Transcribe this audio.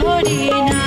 ভরে না।